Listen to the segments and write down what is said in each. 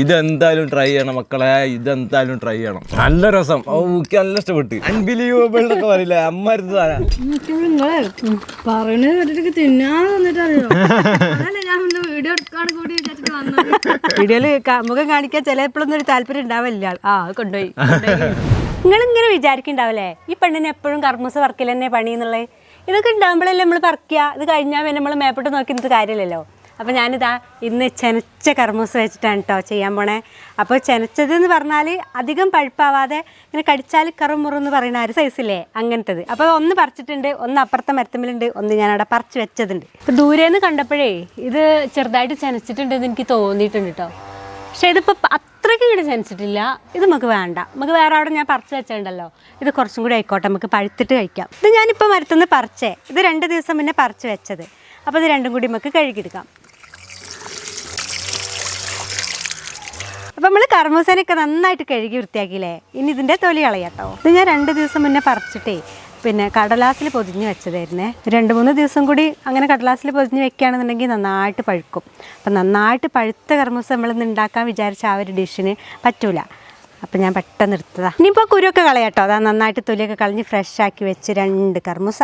ഇതെന്തായാലും ട്രൈ ചെയ്യണം മക്കളെ. ഇതെന്തായാലും ട്രൈ ചെയ്യണം. നല്ല രസം. എനിക്ക് നല്ല ഇഷ്ടപ്പെട്ടു. അൺബിലീവബിൾ എന്നൊക്കെ പറയില്ല? അമ്മരുത് മുഖം കാണിക്കാൻ ചിലപ്പോഴൊന്നും ഒരു താല്പര്യം ഉണ്ടാവില്ല. ആ അത് കൊണ്ടുപോയി. നിങ്ങൾ ഇങ്ങനെ വിചാരിക്കുന്നുണ്ടാവല്ലേ? ഈ പെണ്ണിനെ എപ്പോഴും കർമ്മസ് വർക്കിൽ തന്നെ പണി എന്നുള്ളത്. ഇതൊക്കെ ഉണ്ടാകുമ്പോഴല്ലേ നമ്മൾ പറിക്കുക ഇത് കഴിഞ്ഞാൽ പിന്നെ നമ്മൾ മേപ്പോട്ട് നോക്കി നിന്നിട്ട് കാര്യമില്ലല്ലോ. അപ്പോൾ ഞാനിതാ ഇന്ന് ചെനച്ച കർമ്മസ് വെച്ചിട്ടാണ് കേട്ടോ ചെയ്യാൻ പോണേ. അപ്പോൾ ചെനച്ചത് എന്ന് പറഞ്ഞാൽ അധികം പഴുപ്പാവാതെ ഇങ്ങനെ കടിച്ചാൽ കറുമുറു എന്ന് പറയുന്ന ആ ഒരു സൈസില്ലേ അങ്ങനത്തത്. അപ്പോൾ ഒന്ന് പറിച്ചിട്ടുണ്ട് ഒന്ന് അപ്പുറത്തെ മരത്തമ്മിലുണ്ട് ഒന്ന് ഞാനവിടെ പറിച്ച് വെച്ചതുണ്ട്. ഇപ്പോൾ ദൂരേന്ന് കണ്ടപ്പോഴേ ഇത് ചെറുതായിട്ട് ചെനച്ചിട്ടുണ്ടെന്ന് എനിക്ക് തോന്നിയിട്ടുണ്ട് കേട്ടോ പക്ഷേ ഇതിപ്പോൾ അത്രയ്ക്ക് ഇങ്ങോട്ട് ചെനച്ചിട്ടില്ല. ഇത് നമുക്ക് വേണ്ട. നമുക്ക് വേറെ അവിടെ ഞാൻ പറിച്ച് വെച്ചിട്ടുണ്ടല്ലോ ഇത് കുറച്ചും കൂടി ആയിക്കോട്ടെ നമുക്ക് പഴുത്തിട്ട് കഴിക്കാം. ഇത് ഞാനിപ്പോൾ മരത്തുനിന്ന് പറിച്ചേ. ഇത് രണ്ട് ദിവസം മുന്നേ പറിച്ച് വെച്ചത്. അപ്പോൾ ഇത് രണ്ടും കൂടി നമുക്ക് കഴുകിയെടുക്കാം. അപ്പോൾ നമ്മൾ കർമ്മസേനയൊക്കെ നന്നായിട്ട് കഴുകി വൃത്തിയാക്കിയില്ലേ? ഇനി ഇതിന്റെ തൊലി കളയാട്ടോ. ഇത് ഞാൻ രണ്ട് ദിവസം മുന്നേ പറിച്ചിട്ടേ പിന്നെ കടലാസിൽ പൊതിഞ്ഞ് വെച്ചതായിരുന്നേ. രണ്ട് മൂന്ന് ദിവസം കൂടി അങ്ങനെ കടലാസിൽ പൊതിഞ്ഞ് വെക്കുകയാണെന്നുണ്ടെങ്കിൽ നന്നായിട്ട് പഴുക്കും. അപ്പം നന്നായിട്ട് പഴുത്ത കർമ്മൂസ നമ്മളിന്ന് ഉണ്ടാക്കാൻ വിചാരിച്ച ആ ഒരു ഡിഷിന് പറ്റൂല. അപ്പം ഞാൻ പെട്ടെന്ന് എടുത്തതാ. ഇനിയിപ്പോൾ കുരുവൊക്കെ കളയാട്ടോ. അതാ നന്നായിട്ട് തൊലിയൊക്കെ കളഞ്ഞ് ഫ്രഷ് ആക്കി വെച്ച് രണ്ട് കർമ്മൂസ.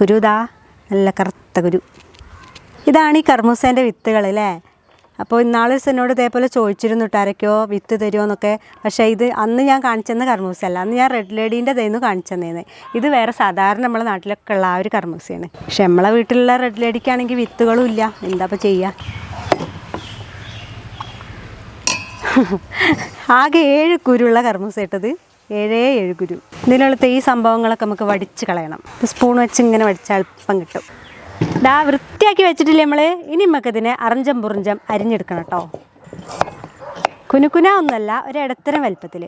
കുരുതാ നല്ല കറുത്ത കുരു. ഇതാണ് ഈ കർമ്മൂസേന്റെ വിത്തുകൾ അല്ലേ? അപ്പോൾ ഇന്നാൾ എന്നോട് ഇതേപോലെ ചോദിച്ചിരുന്നു കേട്ടോ ആരൊക്കെയോ വിത്ത് തരുമോ എന്നൊക്കെ. പക്ഷേ ഇത് അന്ന് ഞാൻ കാണിച്ചെന്ന കർമ്മൂസല്ല അന്ന് ഞാൻ റെഡ് ലേഡീന്റെ ഇതായിരുന്നു കാണിച്ചെന്നേന്ന്. ഇത് വേറെ സാധാരണ നമ്മളെ നാട്ടിലൊക്കെ ഉള്ള ആ ഒരു കർമ്മൂസയാണ് പക്ഷെ നമ്മളെ വീട്ടിലുള്ള റെഡ് ലേഡിക്കാണെങ്കിൽ വിത്തുകളും ഇല്ല. എന്താ ഇപ്പോൾ ചെയ്യുക ആകെ ഏഴ് കുരുള്ള കർമ്മൂസ ഇട്ടത് ഏഴേ ഏഴ് കുരു. ഇതിലുള്ള ഈ സംഭവങ്ങളൊക്കെ നമുക്ക് വടിച്ച് കളയണം. സ്പൂൺ വെച്ച് ഇങ്ങനെ വടിച്ചാൽ എളുപ്പം കിട്ടും. ദാ വൃത്തിയാക്കി വെച്ചിട്ടില്ലേ നമ്മൾ ഇനി നമുക്കിതിനെ അറഞ്ചം പുറിഞ്ചം അരിഞ്ഞെടുക്കണം കേട്ടോ കുനുക്കുന ഒന്നല്ല ഒരു ഇടത്തരം വലുപ്പത്തിൽ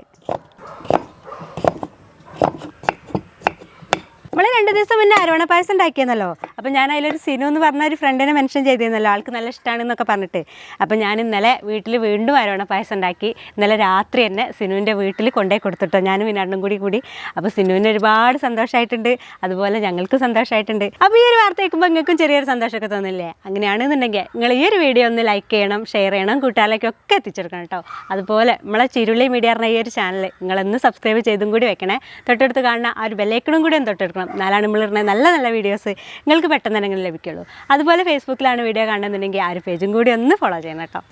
നമ്മൾ രണ്ട് ദിവസം മുന്നേ അരവണ പായസം ഉണ്ടാക്കിയെന്നല്ലോ. അപ്പോൾ ഞാൻ അതിലൊരു സിനു എന്ന് പറഞ്ഞ ഒരു ഫ്രണ്ടിനെ മെൻഷൻ ചെയ്തിരുന്നല്ലോ. ആൾക്ക് നല്ല ഇഷ്ടമാണെന്നൊക്കെ പറഞ്ഞിട്ട്. അപ്പോൾ ഞാൻ ഇന്നലെ വീട്ടിൽ വീണ്ടും അരവണ പായസം ഉണ്ടാക്കി. ഇന്നലെ രാത്രി തന്നെ സിനുവിന്റെ വീട്ടിൽ കൊണ്ടുപോയി കൊടുത്തിട്ടോ. ഞാനും വിനാണ്ടും കൂടി കൂടി. അപ്പോൾ സിനുവിന് ഒരുപാട് സന്തോഷമായിട്ടുണ്ട് അതുപോലെ ഞങ്ങൾക്ക് സന്തോഷമായിട്ടുണ്ട് അപ്പോൾ ഈ ഒരു വാർത്ത കേൾക്കുമ്പോൾ നിങ്ങൾക്കും ചെറിയൊരു സന്തോഷമൊക്കെ തോന്നില്ലേ? അങ്ങനെയാണെന്നുണ്ടെങ്കിൽ നിങ്ങൾ ഈ ഒരു വീഡിയോ ഒന്ന് ലൈക്ക് ചെയ്യണം ഷെയർ ചെയ്യണം കൂട്ടുകാരിലേക്കൊക്കെ എത്തിച്ചെടുക്കണം കേട്ടോ. അതുപോലെ നമ്മളെ ചിരുളി മീഡിയ പറഞ്ഞ ഈ ഒരു ചാനൽ നിങ്ങളൊന്ന് സബ്സ്ക്രൈബ് ചെയ്തും കൂടി വെക്കണേ. തൊട്ടടുത്ത് കാണുന്ന ആ ഒരു ബെല്ലൈക്കണും കൂടി ഒന്ന് തൊട്ടെടുക്കണം. എന്നാലാണ് നമ്മൾ ഇടുന്ന നല്ല നല്ല വീഡിയോസ് നിങ്ങൾക്ക് പെട്ടെന്ന് തന്നെ ലഭിക്കുള്ളൂ. അതുപോലെ ഫേസ്ബുക്കിലാണ് വീഡിയോ കാണുന്നുണ്ടെങ്കിൽ ആ ഒരു പേജും കൂടി ഒന്ന് ഫോളോ ചെയ്യണം കേട്ടോ.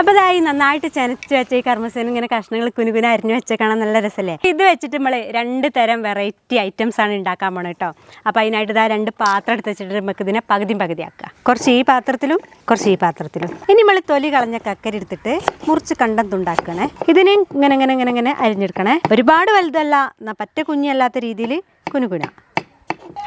അപ്പോൾ ഇതായി നന്നായിട്ട് ചെനച്ച് വെച്ച ഈ കർമ്മസേന ഇങ്ങനെ കഷ്ണങ്ങൾ കുനുകുന അരിഞ്ഞു വെച്ച കാണാൻ നല്ല രസമല്ലേ ഇത് വെച്ചിട്ട് നമ്മൾ രണ്ട് തരം വെറൈറ്റി ഐറ്റംസ് ആണ് ഉണ്ടാക്കാൻ പോണത് കേട്ടോ. അപ്പോൾ അതിനായിട്ട് ഇതാ രണ്ട് പാത്രം എടുത്ത് വെച്ചിട്ട് നമുക്ക് ഇതിനെ പകുതിയും പകുതിയാക്കുക കുറച്ച് ഈ പാത്രത്തിലും കുറച്ച് ഈ പാത്രത്തിലും. ഇനി നമ്മൾ തൊലി കളഞ്ഞ കക്കരി എടുത്തിട്ട് മുറിച്ച് കണ്ടം തുണ്ടാക്കണേ. ഇതിനെ ഇങ്ങനെ ഇങ്ങനെ ഇങ്ങനെ ഇങ്ങനെ അരിഞ്ഞെടുക്കണേ. ഒരുപാട് വലുതല്ല പറ്റ കുഞ്ഞല്ലാത്ത രീതിയിൽ കുനുകുന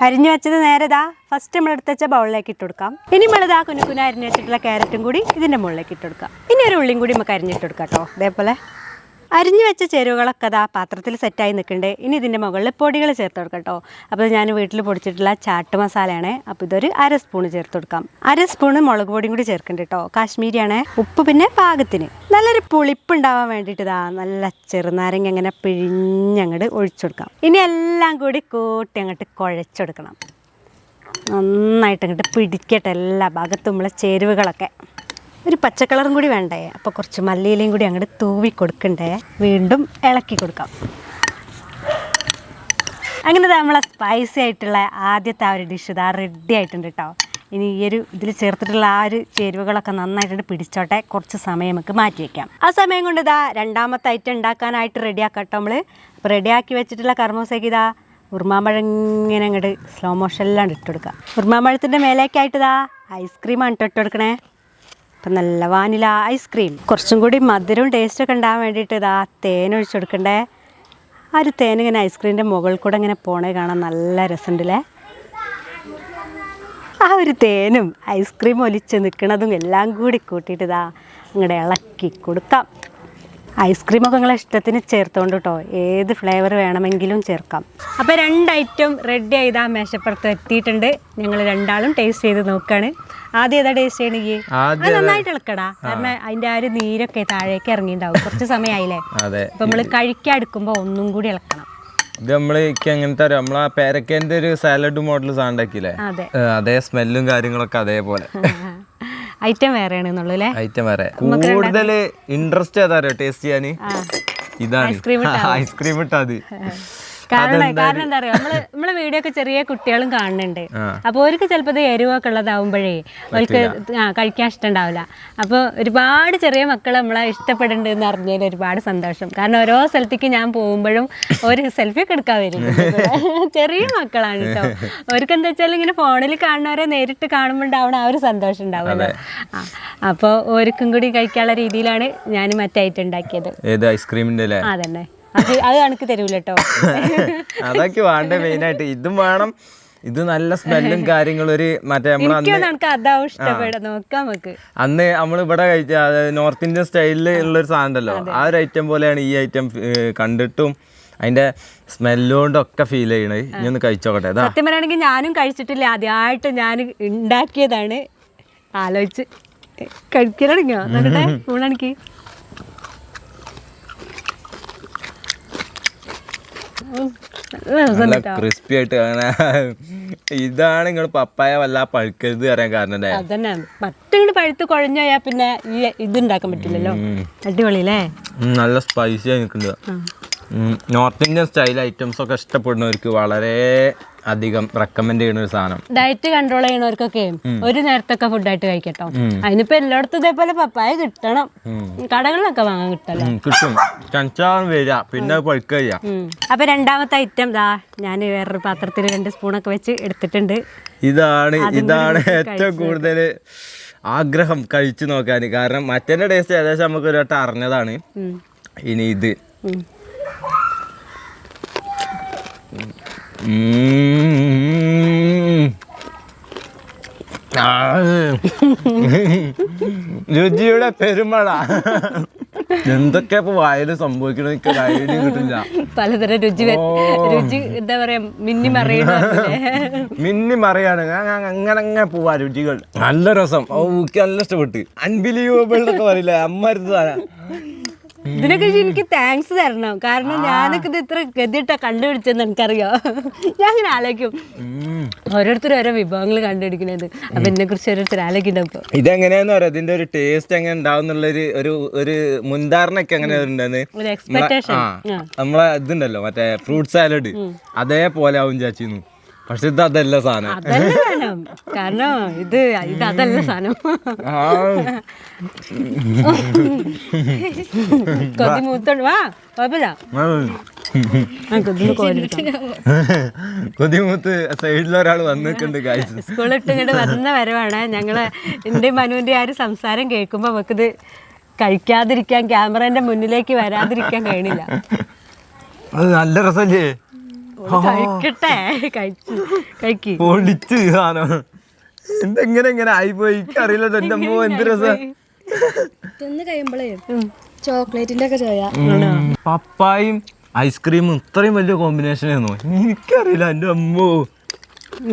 അരിഞ്ഞു വെച്ചത് നേരെ ഫസ്റ്റ് നമ്മൾ എടുത്ത് വെച്ച ബൗളിലേക്ക് ഇട്ട് കൊടുക്കാം. ഇനി നമ്മൾ കുനുക്കുന അരിഞ്ഞു വെച്ചിട്ടുള്ള ക്യാരറ്റും കൂടി ഇതിന്റെ മുകളിലേക്ക് ഇട്ട് കൊടുക്കാം. ഇനി ഒരു ഉള്ളിയും കൂടി നമുക്ക് അരിഞ്ഞിട്ട് കൊടുക്കാം കേട്ടോ. അതേപോലെ അരിഞ്ഞു വെച്ച ചേരുവകളൊക്കെ അതാ പാത്രത്തിൽ സെറ്റായി നിൽക്കണ്ടേ ഇനി ഇതിന്റെ മുകളിൽ പൊടികൾ ചേർത്ത് കൊടുക്കാം കേട്ടോ. അപ്പോൾ ഞാൻ വീട്ടിൽ പൊടിച്ചിട്ടുള്ള ചാട്ട് മസാലയാണ്. അപ്പോൾ ഇതൊരു അര സ്പൂൺ ചേർത്ത് കൊടുക്കാം. അര സ്പൂൺ മുളക് പൊടിയും കൂടി ചേർക്കുന്നുണ്ട് കേട്ടോ. കാശ്മീരിയാണ്. ഉപ്പ് പിന്നെ പാകത്തിന്. നല്ലൊരു പുളിപ്പ് ഉണ്ടാവാൻ വേണ്ടിയിട്ട് ഇതാ നല്ല ചെറുനാരങ്ങ അങ്ങനെ പിഴിഞ്ഞങ്ങോട്ട് ഒഴിച്ചു കൊടുക്കാം. ഇനി എല്ലാം കൂടി കൂട്ടി അങ്ങോട്ട് കുഴച്ചെടുക്കണം നന്നായിട്ട് അങ്ങോട്ട് പിടിക്കട്ടെ എല്ലാ ഭാഗത്തും നമ്മളെ ചേരുവകളൊക്കെ. ഒരു പച്ചക്കളറും കൂടി വേണ്ടേ? അപ്പോൾ കുറച്ച് മല്ലിയിലയും കൂടി അങ്ങോട്ട് തൂവി കൊടുക്കണ്ടേ? വീണ്ടും ഇളക്കി കൊടുക്കാം. അങ്ങനെ നമ്മളെ സ്പൈസി ആയിട്ടുള്ള ആദ്യത്തെ ആ ഒരു ഡിഷ് ഇതാ റെഡി ആയിട്ടുണ്ട് കേട്ടോ ഇനി ഈ ഒരു ഇതിൽ ചേർത്തിട്ടുള്ള ആ ഒരു ചേരുവകളൊക്കെ നന്നായിട്ട് പിടിച്ചോട്ടെ. കുറച്ച് സമയം നമുക്ക് മാറ്റി വയ്ക്കാം ആ സമയം കൊണ്ട് ഇതാ രണ്ടാമത്തെ ഐറ്റം ഉണ്ടാക്കാനായിട്ട് റെഡിയാക്കാം കേട്ടോ നമ്മൾ അപ്പോൾ റെഡിയാക്കി വെച്ചിട്ടുള്ള കർമ്മസേക്ക് ഇതാ ഉറുമാമ്പഴം ഇങ്ങനെ അങ്ങോട്ട് സ്ലോ മോഷനിലാണ് ഇട്ട് കൊടുക്കുക ഉറുമാമ്പഴത്തിന്റെ മേലേക്കായിട്ട് ഇതാ ഐസ്ക്രീമാണ് ഇട്ട് കൊടുക്കണേ. അപ്പം നല്ല വാനില ഐസ്ക്രീം കുറച്ചും കൂടി മധുരവും ടേസ്റ്റൊക്കെ ഉണ്ടാകാൻ വേണ്ടിയിട്ട് ഇതാ തേൻ ഒഴിച്ചു കൊടുക്കണ്ടേ? ആ ഒരു തേൻ ഇങ്ങനെ ഐസ്ക്രീമിന്റെ മുകളിൽ കൂടെ ഇങ്ങനെ പോണേ കാണാൻ നല്ല രസമുണ്ടല്ലേ? ആ ഒരു തേനും ഐസ്ക്രീം ഒലിച്ച് നിൽക്കണതും എല്ലാം കൂടി കൂട്ടിയിട്ട് ഇതാ അങ്ങോട്ട് ഇളക്കി കൊടുക്കാം. ഐസ്ക്രീമൊക്കെ നിങ്ങളെ ഇഷ്ടത്തിന് ചേർത്തോണ്ട് കേട്ടോ ഏത് ഫ്ലേവർ വേണമെങ്കിലും ചേർക്കാം. അപ്പോൾ രണ്ട് ഐറ്റം റെഡി ആ മേശപ്പുറത്ത് എത്തിയിട്ടുണ്ട്. ഞങ്ങൾ രണ്ടാളും ടേസ്റ്റ് ചെയ്ത് നോക്കുകയാണ് ആദ്യം ഏതാ ടേസ്റ്റ് ചെയ്യണെങ്കിൽ അത് നന്നായിട്ട് ഇളക്കടാ. കാരണം അതിന്റെ ആ ഒരു നീരൊക്കെ താഴേക്ക് ഇറങ്ങിണ്ടാവും. കുറച്ച് സമയമായില്ലേ അപ്പൊ നമ്മൾ നമ്മൾ കഴിക്കാൻ എടുക്കുമ്പോൾ ഒന്നും കൂടി ഇളക്കണം. ഇത് നമ്മൾ എങ്ങനത്തെ അറിയാം? ആ പേരക്കേന്റെ ഒരു സാലഡ് മോഡൽ സാണ്ടാക്കിയില്ലേ അതേ. സ്മെല്ലും കാര്യങ്ങളൊക്കെ അതേപോലെ. ഐറ്റം വേറെയാണ് എന്നുള്ളൂ അല്ലേ? ഐറ്റം വേറെ. കൂടുതൽ ഇൻട്രസ്റ്റ് ഏതാ ടേസ്റ്റ് ചെയ്യാൻ ഇതാണ്. ഐസ്ക്രീം ഇട്ടാ അത് കാരണം കാരണം എന്താ പറയുക നമ്മൾ നമ്മളെ വീഡിയോ ഒക്കെ ചെറിയ കുട്ടികളും കാണുന്നുണ്ട്. അപ്പോൾ അവർക്ക് ചിലപ്പോൾ ഇത് എരിവൊക്കെ ഉള്ളതാവുമ്പോഴേ അവർക്ക് ആ കഴിക്കാൻ ഇഷ്ടമുണ്ടാവില്ല അപ്പോൾ ഒരുപാട് ചെറിയ മക്കൾ നമ്മളെ ഇഷ്ടപ്പെടുന്നുണ്ട് എന്ന് അറിഞ്ഞതിൽ ഒരുപാട് സന്തോഷം. കാരണം ഓരോ സ്ഥലത്തേക്ക് ഞാൻ പോകുമ്പോഴും ഒരു സെൽഫി ഒക്കെ എടുക്കാൻ വരും. ചെറിയ മക്കളാണ് കേട്ടോ അവർക്ക് എന്താ വെച്ചാൽ ഇങ്ങനെ ഫോണിൽ കാണുന്നവരെ നേരിട്ട് കാണുമ്പോൾ ഉണ്ടാവണ ആ ഒരു സന്തോഷം ഉണ്ടാവുമല്ലോ. ആ അപ്പോൾ ഓർക്കും കൂടി കഴിക്കാനുള്ള രീതിയിലാണ് ഞാൻ മറ്റായിട്ട് ഉണ്ടാക്കിയത്. ഏത് ഐസ്ക്രീമിന്റെ അല്ലേ? ആ തന്നെ അത് കണക്ക് തരൂല കേട്ടോ അതൊക്കെ വേണ്ട മെയിൻ ആയിട്ട്. ഇതും വേണം. ഇത് നല്ല സ്മെല്ലും കാര്യങ്ങളും ഒരു മറ്റേ നമ്മൾ അന്ന് നമ്മൾ ഇവിടെ കഴിച്ച നോർത്ത് ഇന്ത്യൻ സ്റ്റൈലിൽ ഉള്ള ഒരു സാധനം ഉണ്ടല്ലോ. ആ ഒരു ഐറ്റം പോലെയാണ് ഈ ഐറ്റം കണ്ടിട്ടും അതിന്റെ സ്മെല്ലോണ്ടൊക്കെ ഫീൽ ചെയ്യണത്. ഇനി ഒന്ന് കഴിച്ചോക്കട്ടെ. ഇതാ. സത്യം പറയുകയാണെങ്കിൽ ഞാനും കഴിച്ചിട്ടില്ല. ആദ്യമായിട്ട് ഞാൻ ഉണ്ടാക്കിയതാണ്. ആലോചിച്ച്. കഴിക്കലടങ്ങിയോ? നോക്കട്ടെ. ഊണണിക്ക്. നല്ല ക്രിസ്പി ആയിട്ട് അങ്ങനെ ഇതാണ് നിങ്ങൾ പപ്പായ വല്ല പഴുക്കരുത് പറയാൻ കാരണം അല്ലേ? അതന്നെ. പട്ടിങ്ങോട്ട് പഴുത്ത് കുഴഞ്ഞു പോയാൽ പിന്നെ ഈ ഇത് ഉണ്ടാക്കാൻ പറ്റില്ലല്ലോ അടിപൊളിയല്ലേ? നല്ല സ്പൈസി ആയി നിൽക്കുന്നുണ്ട് നോർത്ത് ഇന്ത്യൻ സ്റ്റൈൽ ഐറ്റംസ് ഒക്കെ ഇഷ്ടപ്പെടുന്നവർക്ക് വളരെ അധികം റെക്കമെൻഡ് ചെയ്യുന്ന ഒരു സാധനം. ഡയറ്റ് കൺട്രോൾ ചെയ്യണവർക്കൊക്കെ ഒരു നേരത്തൊക്കെ ഫുഡായിട്ട് കഴിക്കട്ടോ. അതിനിപ്പോ എല്ലായിടത്തും ഇതേപോലെ പപ്പായ കിട്ടണം. കടകളിലൊക്കെ വാങ്ങാൻ കിട്ടല്ലോ. കിട്ടും. വരിക. പിന്നെ പഴുക്കുക അപ്പൊ രണ്ടാമത്തെ ഐറ്റം ദാ ഞാൻ വേറൊരു പാത്രത്തിൽ രണ്ട് സ്പൂണൊക്കെ വെച്ച് എടുത്തിട്ടുണ്ട്. ഇതാണ് ഇതാണ് ഏറ്റവും കൂടുതൽ ആഗ്രഹം കഴിച്ചു നോക്കാൻ. കാരണം മറ്റേ ടേസ്റ്റ് ഏകദേശം നമുക്ക് ഒരു വട്ടം അറിഞ്ഞതാണ്. ഇനി ഇത്. രുചിയുടെ പെരുമഴ എന്തൊക്കെ ഇപ്പൊ വായന സംഭവിക്കണ എനിക്ക് ഐഡിയ കിട്ടില്ല. പലതരം രുചി രുചി എന്താ പറയാ മിന്നി മറിയണല്ലേ മിന്നി മറിയാണ്. അങ്ങനെ അങ്ങനെ പോവാ രുചികൾ. നല്ല രസം. ഓ നല്ല ഇഷ്ടപ്പെട്ട്. അൺബിലീവബിൾ എന്നൊക്കെ പറയില്ല? അമ്മരുത് സാധനം. ഇതിനൊക്കെ എനിക്ക് താങ്ക്സ് തരണം. കാരണം ഞാനൊക്കെ ഇത് ഇത്ര ഗതിട്ട കണ്ടുപിടിച്ചെന്ന് എനിക്കറിയോ? ഞാൻ ഇങ്ങനെ ആലോചിക്കും. ഓരോരുത്തർ ഓരോ വിഭവങ്ങൾ കണ്ടുപിടിക്കുന്നത്. അപ്പൊ എന്നെ കുറിച്ച് ഓരോരുത്തർ ആലോചിക്കുന്നുണ്ട് ഇപ്പൊ ഇതെങ്ങനെയാന്ന് പറയാ ഇതിന്റെ ഒരു ടേസ്റ്റ് എങ്ങനെ ഉണ്ടാവും ഒരു ഒരു ഒരു മുൻധാരണയൊക്കെ എങ്ങനെ ഉണ്ടെന്ന് നമ്മളെ ഇതുണ്ടല്ലോ മറ്റേ ഫ്രൂട്ട് സാലഡ് അതേപോലെ ആവും ചാച്ചിന്നു പക്ഷെ ഇത് അതല്ല സാധനം. അതല്ല സാധനം. കാരണം ഇത് ഇത് അതല്ല സാധനം. കൊതി മൂത്തോണ്ട് വാ കുഴപ്പമില്ല കൊതിമൂത്ത് സൈഡിലൊരാൾ വന്നിട്ടുണ്ട് സ്കൂളിട്ട് ഇങ്ങോട്ട് വന്ന വരവാണ്. ഞങ്ങൾ എന്റെ മനുവിന്റെ ആ ഒരു സംസാരം കേൾക്കുമ്പോൾ നമുക്കിത് കഴിക്കാതിരിക്കാൻ ക്യാമറന്റെ മുന്നിലേക്ക് വരാതിരിക്കാൻ കഴിയണില്ല. അത് നല്ല രസല്ലേ? കഴിക്കട്ടെ കഴിച്ചു കഴിക്ക്. പൊളിച്ച് സാധനം. എന്തെങ്ങനെ ഇങ്ങനെ ആയിപ്പോയി? അറിയില്ല എന്റെ അമ്മ എന്ത് രസം. തിന്ന് കഴിയുമ്പോഴേ ചോക്ലേറ്റിന്റെ ഒക്കെ ചോയ. പപ്പായും ഐസ്ക്രീമും ഇത്രയും വലിയ കോമ്പിനേഷൻ ആയിരുന്നു. എനിക്കറിയില്ല എന്റെ അമ്മോ.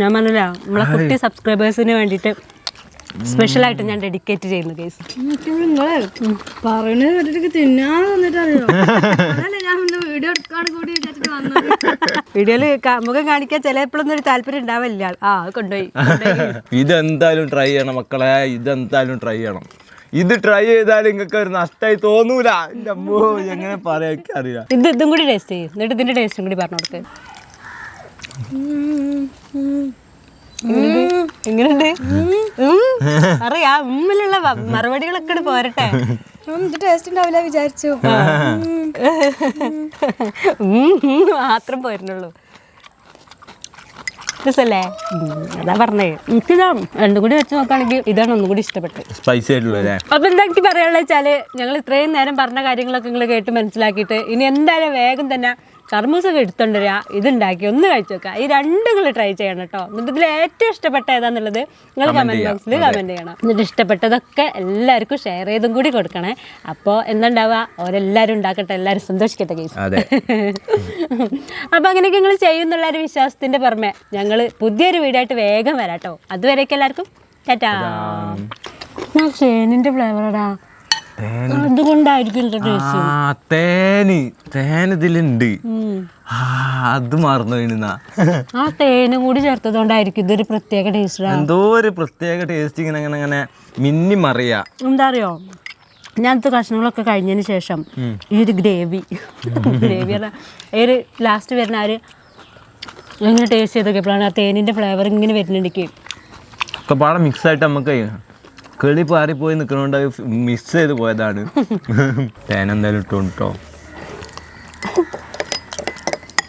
ഞാൻ പറഞ്ഞില്ല നമ്മളെ കുട്ടി സബ്സ്ക്രൈബേഴ്സിന് സ്പെഷ്യൽ ആയിട്ട് ഞാൻ ഡെഡിക്കേറ്റ് ചെയ്യുന്നു കേസ് നിങ്ങളെ പറയണത് കേട്ടിട്ട് തിന്നാൻ തന്നിട്ട് അറിയോ അതല്ല ഞാൻ വീഡിയോ എടുക്കാൻ കൂടി വിചാരിച്ചിട്ട് വന്നത്. വീഡിയോയിൽ മുഖം കാണിക്കാൻ ചിലപ്പോഴൊന്നും ഒരു താല്പര്യം ഉണ്ടാവില്ല ആ അത് കൊണ്ടുപോയി ഇതെന്തായാലും ട്രൈ ചെയ്യണം മക്കളെ. ഇതെന്തായാലും ട്രൈ ചെയ്യണം. ഇത് ട്രൈ ചെയ്താൽ നിങ്ങൾക്ക് ഒരു നഷ്ടമായി തോന്നൂല. എന്റെ അമ്മോ എങ്ങനെ പറയാ അറിയാം ഇത് ഇതും കൂടി ടേസ്റ്റ് ചെയ്യും. എന്നിട്ട് ഇതിന്റെ ടേസ്റ്റും കൂടി പറഞ്ഞു കൊടുക്ക്. എങ്ങനെയുണ്ട്? അറിയാ. ഉമ്മിലുള്ള മറുപടികളൊക്കെ പോരട്ടെ. ഇത് ടേസ്റ്റ് ഉണ്ടാവില്ല വിചാരിച്ചു. ഉം, ഉം മാത്രം പോരുന്നുള്ളൂ. രസല്ലേ? അതാ പറഞ്ഞേ. എനിക്കിതാ രണ്ടും കൂടി വെച്ച് നോക്കുകയാണെങ്കിൽ ഇതാണ് ഒന്നും കൂടി ഇഷ്ടപ്പെട്ടത്. സ്പൈസി ആയിട്ടുള്ള അല്ലേ? അപ്പൊ എന്താ എനിക്ക് പറയാനുള്ള വെച്ചാൽ ഞങ്ങൾ ഇത്രയും നേരം പറഞ്ഞ കാര്യങ്ങളൊക്കെ നിങ്ങൾ കേട്ട് മനസ്സിലാക്കിയിട്ട് ഇനി എന്തായാലും വേഗം തന്നെ കർമ്മൂസൊക്കെ എടുത്തോണ്ട് വരിക ഇതുണ്ടാക്കി ഒന്ന് കഴിച്ചു നോക്കുക ഈ രണ്ടും കൂടി ട്രൈ ചെയ്യണം കേട്ടോ എന്നിട്ട് ഇതിൽ ഏറ്റവും ഇഷ്ടപ്പെട്ട ഏതാന്നുള്ളത് നിങ്ങൾ കമന്റ് ബോക്സിൽ കമന്റ് ചെയ്യണം. എന്നിട്ട് ഇഷ്ടപ്പെട്ടതൊക്കെ എല്ലാവർക്കും ഷെയർ ചെയ്തും കൂടി കൊടുക്കണേ. അപ്പോൾ എന്താണ്ടാവുക ഓരെല്ലാവരും ഉണ്ടാക്കട്ടെ എല്ലാവരും സന്തോഷിക്കട്ടെ കേസ് അപ്പോൾ അപ്പൊ അങ്ങനെയൊക്കെ നിങ്ങൾ ചെയ്യുന്നുള്ള ഒരു വിശ്വാസത്തിന്റെ പുറമെ ഞങ്ങൾ പുതിയൊരു വീഡിയോ ആയിട്ട് വേഗം വരാം കേട്ടോ അതുവരെയൊക്കെ എല്ലാവർക്കും. ടാറ്റാ. ഷേനിന്റെ ഫ്ലേവറടാ അതുകൊണ്ടായിരിക്കും തേന്. തേൻ ഇതിലുണ്ട്. അത് മറന്നു വീണുന്നാ ആ തേനും കൂടി ചേർത്തതുകൊണ്ടായിരിക്കും ഇതൊരു പ്രത്യേക ടേസ്റ്റ് എന്തോ ഒരു പ്രത്യേക ടേസ്റ്റ് ഇങ്ങനെ അങ്ങനെ അങ്ങനെ മിന്നി മറിയാ. എന്താ അറിയോ ഞാനത്തെ കഷ്ണങ്ങളൊക്കെ കഴിഞ്ഞതിന് ശേഷം ഈ ഒരു ഗ്രേവി. ഗ്രേവി ഈ ഒരു ലാസ്റ്റ് വരുന്ന ആ ഒരു ഇങ്ങനെ ടേസ്റ്റ് ചെയ്തൊക്കെപ്പോഴാണ് ആ തേനിന്റെ ഫ്ലേവർ ഇങ്ങനെ വരുന്നുണ്ടെങ്കിൽ ഒക്കെ പാടെ മിക്സ് ആയിട്ട് നമുക്ക് കിളി പാറിപ്പോയി നിൽക്കണോണ്ട് മിസ് ചെയ്ത് പോയതാണ്. തേൻ എന്തായാലും ഇട്ടോ കേട്ടോ